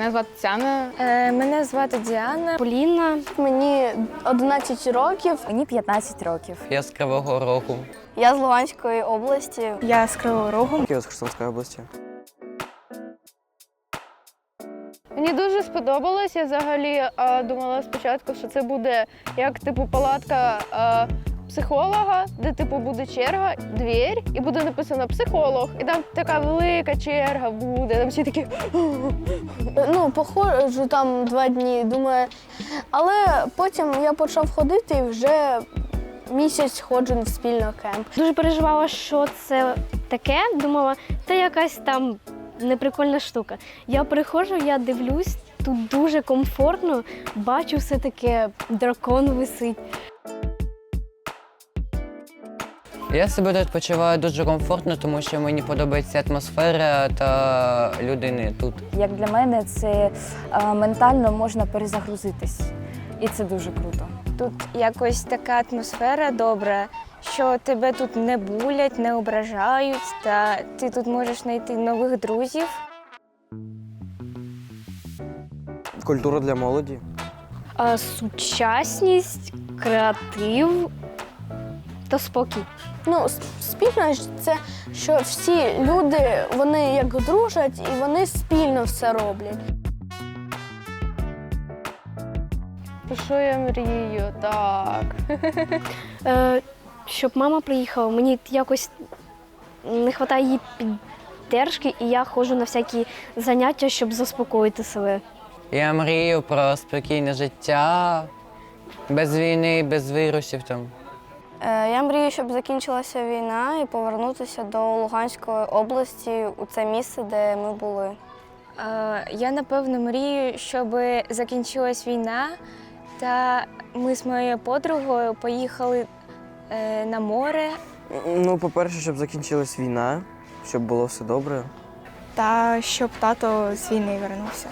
Мене звати Тяна. Е, мене звати Діана. Поліна. Мені 11 років. Мені 15 років. Я з Кривого Рогу. Я з Луганської області. Я з Кривого Рогу. Київ з Херсонської області. Мені дуже сподобалось. Я взагалі а, думала спочатку, що це буде як типу палатка а, психолога, де типу буде черга, двір, і буде написано психолог. І там така велика черга буде. Там всі такі. Ну, походжу там два дні, думаю. Але потім я почав ходити і вже місяць ходжу в спільно кемп. Дуже переживала, що це таке. Думала, та якась там неприкольна штука. Я приходжу, я дивлюсь, тут дуже комфортно, бачу все таке, дракон висить. Я себе тут почуваю дуже комфортно, тому що мені подобається атмосфера та людини тут. Як для мене, це е, ментально можна перезагрузитись, і це дуже круто. Тут якось така атмосфера добра, що тебе тут не булять, не ображають, та ти тут можеш знайти нових друзів. Культура для молоді. А, сучасність, креатив та спокій. Ну, спільно це що всі люди вони як дружать і вони спільно все роблять. Про що я мрію? Так. Е, щоб мама приїхала, мені якось не вистачає її підтримки, і я ходжу на всякі заняття, щоб заспокоїти себе. Я мрію про спокійне життя, без війни, без вірусів там. Е, Я мрію, щоб закінчилася війна і повернутися до Луганської області у це місце, де ми були. Е, Я напевно мрію, щоб закінчилась війна, та ми з моєю подругою поїхали е, на море. Ну, по-перше, щоб закінчилась війна, щоб було все добре. Та щоб тато з війни вернувся.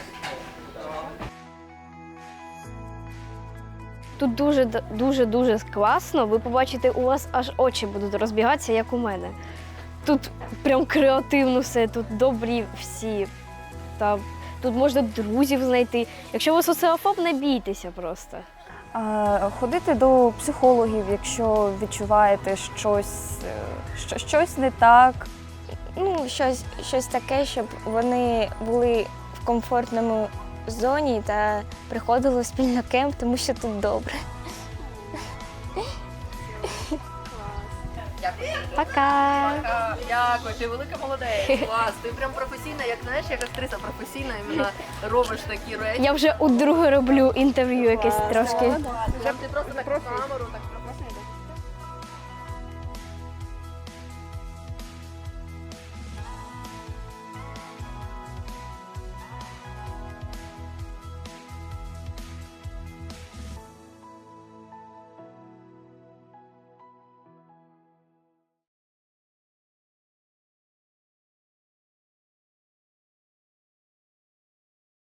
Тут дуже-дуже-дуже класно. Ви побачите, у вас аж очі будуть розбігатися, як у мене. Тут прям креативно все, тут добрі всі. Та тут можна друзів знайти. Якщо ви соціофоб, не бійтеся просто. Ходити до психологів, якщо відчуваєте щось, е, що, щось не так. Ну, щось, щось таке, щоб вони були в комфортному зоні та приходили в спільно кемп, тому що тут добре. Пока! Дякую, ти велика молодець. Клас. Ти прям професійна, як знаєш, як актриса професійна, іменно робиш такі речі. Я вже удруге роблю інтерв'ю якесь трошки. Щоб ти просто так в камеру, так